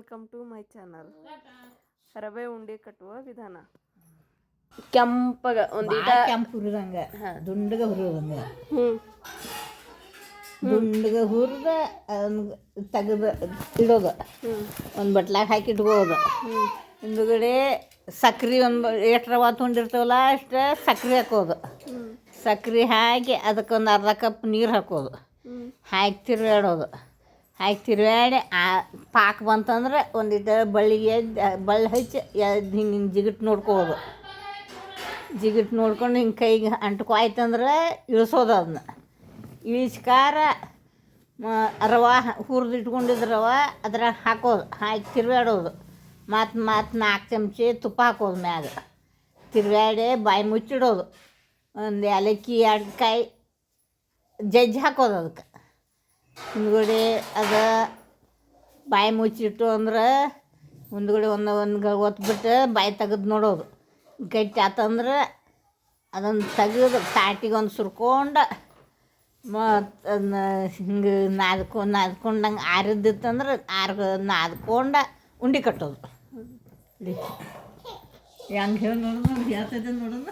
Welcome to my channel ರವೆ ಉಂಡೆ ಕಟ್ಟುವ ವಿಧಾನ. ಕೆಂಪಗ ಒಂದು ಭಾಳ ಕೆಂಪು ಹುರಿದಂಗ. ದುಂಡಗ ಹುರಿದಂಗ. ಹ್ಞೂ ದುಂಡಗ ಹುರಿದ ತೆಗೆದ ಇಡೋದು. ಒಂದು ಬಟ್ಲಾಗ ಹಾಕಿ ಇಟ್ಕೋದು ಹಿಂದುಗಡೆ ಸಕ್ರೆ ಒಂದು ಎಷ್ಟು ರವೆ ತೊಗೊಂಡಿರ್ತೀವಲ್ಲ ಅಷ್ಟು ಸಕ್ರೆ ಹಾಕೋದು. ಸಕ್ರಿ ಹಾಕಿ ಅದಕ್ಕೊಂದು ಅರ್ಧ ಕಪ್ ನೀರು ಹಾಕೋದು. ಹಾಕಿ ತಿರುಗಾಡೋದು. ಹಾಕಿ ತಿರುಗಾಡಿ, ಆ ಪಾಕ ಬಂತಂದ್ರೆ ಒಂದಿಟ್ಟು ಬಳ್ಳಿಗೆ ಬಳ್ಳಿ ಹಚ್ಚಿ ಎದ್ದು ಹಿಂಗೆ ಹಿಂಗೆ ಜಿಗಿಟ್ ನೋಡ್ಕೋದು ಜಿಗಿಟ್ ನೋಡ್ಕೊಂಡು ಹಿಂಗೆ ಕೈಗೆ ಅಂಟ್ಕೊ ಆಯ್ತಂದ್ರೆ ಇಳಿಸೋದು ಅದನ್ನ ಇಳಿಸ್ಕಾರ ರವ ಹುರಿದಿಟ್ಕೊಂಡಿದ್ದು ರವೆ ಅದ್ರಾಗ ಹಾಕೋದು ಹಾಕಿ ತಿರುಗಾಡೋದು. ಮತ್ತು ಮತ್ತು ನಾಲ್ಕು ಚಮಚಿ ತುಪ್ಪ ಹಾಕೋದು ಮ್ಯಾಗ. ತಿರುಗಾಡಿ ಬಾಯಿ ಮುಚ್ಚಿಡೋದು. ಒಂದು ಏಲಕ್ಕಿ ಎರಡು ಕಾಯಿ ಜಜ್ಜಿ ಹಾಕೋದು ಅದಕ್ಕೆ. ಹಿಂದ್ಗಡೆ ಅದು ಬಾಯಿ ಮುಚ್ಚಿಟ್ಟು ಅಂದ್ರೆ ಮುಂದ್ಗಡೆ ಒಂದು ಒಂದು ಒತ್ಬಿಟ್ಟು ಬಾಯಿ ತೆಗೆದು ನೋಡೋದು. ಗಟ್ಟಿ ಆತಂದ್ರೆ ಅದನ್ನು ತೆಗೆದು ತಾಟಿಗೆ ಒಂದು ಸುರ್ಕೊಂಡು ಮತ್ತು ಅದನ್ನ ಹಿಂಗೆ ನಾದ್ಕೊ, ನಾದ್ಕೊಂಡಂಗೆ ಆರಿದ್ದಿತ್ತಂದ್ರೆ ಆರ್ ನಾದ್ಕೊಂಡು ಉಂಡೆ ಕಟ್ಟೋದು. ಹೆಂಗೆ ಹೇಳಿ ನೋಡೋಣ ಹೇಳ್ತೈತೆ ನೋಡೋಣ